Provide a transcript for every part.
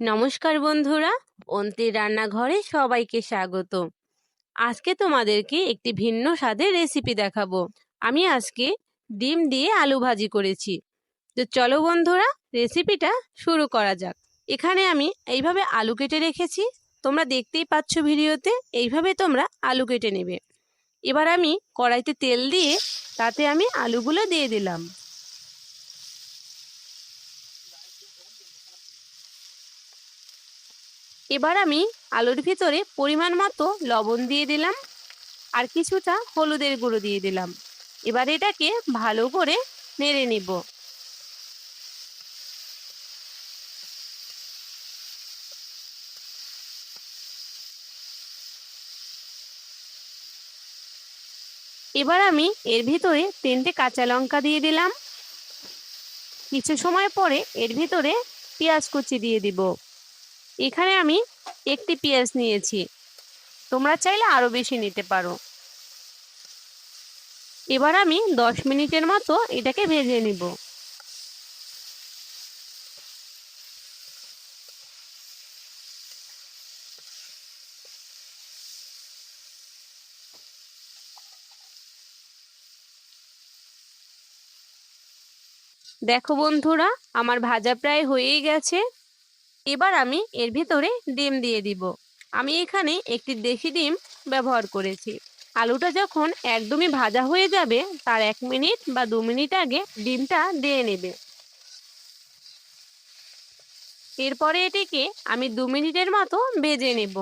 নমস্কার বন্ধুরা, অন্তির রান্নাঘরে সবাইকে স্বাগত। আজকে তোমাদেরকে একটি ভিন্ন স্বাদের রেসিপি দেখাবো। আমি আজকে ডিম দিয়ে আলু ভাজি করেছি। তো চলো বন্ধুরা রেসিপিটা শুরু করা যাক। এখানে আমি এইভাবে আলু কেটে রেখেছি। তোমরা দেখতেই পাচ্ছ ভিডিওতে, এইভাবে তোমরা আলু কেটে নেবে। এবার আমি কড়াইতে তেল দিয়ে তাতে আমি আলুগুলো দিয়ে দিলাম। এবার আমি আলুর ভিতরে পরিমাণ মতো লবণ দিয়ে দিলাম আর কিছুটা হলুদের গুঁড়ো দিয়ে দিলাম। এবার এটাকে ভালো করে নেড়ে নিব। এবার আমি এর ভিতরে তিনটে কাঁচা লঙ্কা দিয়ে দিলাম। কিছু সময় পরে এর ভিতরে পেঁয়াজ কুচি দিয়ে দিব। এখানে আমি একটি পেঁয়াজ নিয়েছি। তোমরা চাইলে আরও বেশি নিতে পারো। এবার আমি দশ মিনিটের মতো এটাকে ভেজে নিব। দেখো বন্ধুরা, আমার ভাজা প্রায় হয়েই গেছে। এবার আমি এর ভিতরে ডিম দিয়ে দিব। আমি এখানে একটি দেশি ডিম ব্যবহার করেছি। আলুটা যখন একদমই ভাজা হয়ে যাবে, তার এক মিনিট বা দু মিনিট আগে ডিমটা দিয়ে নেবে। এরপরে এটিকে আমি দু মিনিটের মতো ভেজে নেব।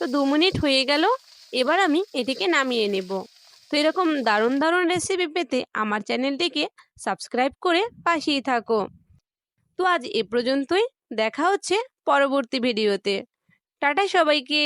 তো দু মিনিট হয়ে গেল, এবার আমি এটিকে নামিয়ে নেব। তো এরকম দারুণ দারুণ রেসিপি পেতে আমার চ্যানেলটিকে সাবস্ক্রাইব করে পাশেই থাকো। তো আজ এ পর্যন্তই, দেখা হচ্ছে পরবর্তী ভিডিওতে টাটা সবাইকে।